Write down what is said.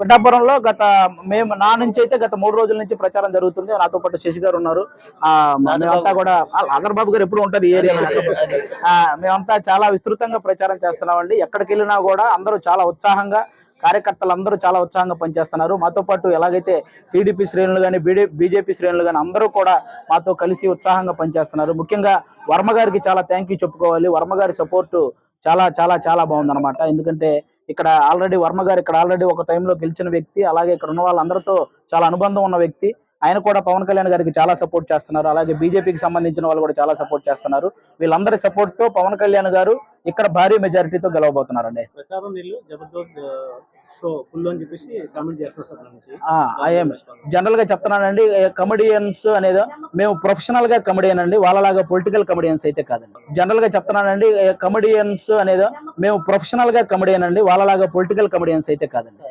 పిఠాపురంలో గత మేము నా నుంచి అయితే గత మూడు రోజుల నుంచి ప్రచారం జరుగుతుంది. నాతో పాటు శశి గారు ఉన్నారు. ఆ మేమంతా కూడా ఆదర్ బాబు గారు ఎప్పుడు ఉంటారు ఈ ఏరియాలో ఆ, మేమంతా చాలా విస్తృతంగా ప్రచారం చేస్తున్నామండి. ఎక్కడికి వెళ్ళినా కూడా అందరూ చాలా ఉత్సాహంగా కార్యకర్తలు అందరూ చాలా ఉత్సాహంగా పనిచేస్తున్నారు. మాతో పాటు ఎలాగైతే టీడీపీ శ్రేణులు కానీ బీడీ బీజేపీ శ్రేణులు కానీ అందరూ కూడా మాతో కలిసి ఉత్సాహంగా పనిచేస్తున్నారు. ముఖ్యంగా వర్మ గారికి చాలా థ్యాంక్ యూ చెప్పుకోవాలి. వర్మ గారి సపోర్టు చాలా చాలా చాలా బాగుందన్నమాట. ఎందుకంటే ఇక్కడ ఆల్రెడీ వర్మ గారు ఇక్కడ ఆల్రెడీ ఒక టైంలో గెలిచిన వ్యక్తి అలాగే ఇక్కడ ఉన్న వాళ్ళందరితో చాలా అనుబంధం ఉన్న వ్యక్తి. ఆయన కూడా పవన్ కళ్యాణ్ గారికి చాలా సపోర్ట్ చేస్తున్నారు. అలాగే బీజేపీకి సంబంధించిన వాళ్ళు కూడా చాలా సపోర్ట్ చేస్తున్నారు. వీళ్ళందరి సపోర్ట్తో పవన్ కళ్యాణ్ గారు ఇక్కడ భారీ మెజారిటీతో గెలవబోతున్నారండి. నుంచి. ఐఎమ్ జనరల్గా చెప్తున్నానండి కమెడియన్స్ అనేది మేము ప్రొఫెషనల్గా కమెడియన్ అండి వాళ్ళలాగా పొలిటికల్ కమెడియన్స్ అయితే కాదండి. జనరల్గా చెప్తున్నానండి కమెడియన్స్ అనేది మేము ప్రొఫెషనల్గా కమెడియన్ అండి వాళ్ళలాగా పొలిటికల్ కమెడియన్స్ అయితే కాదండి.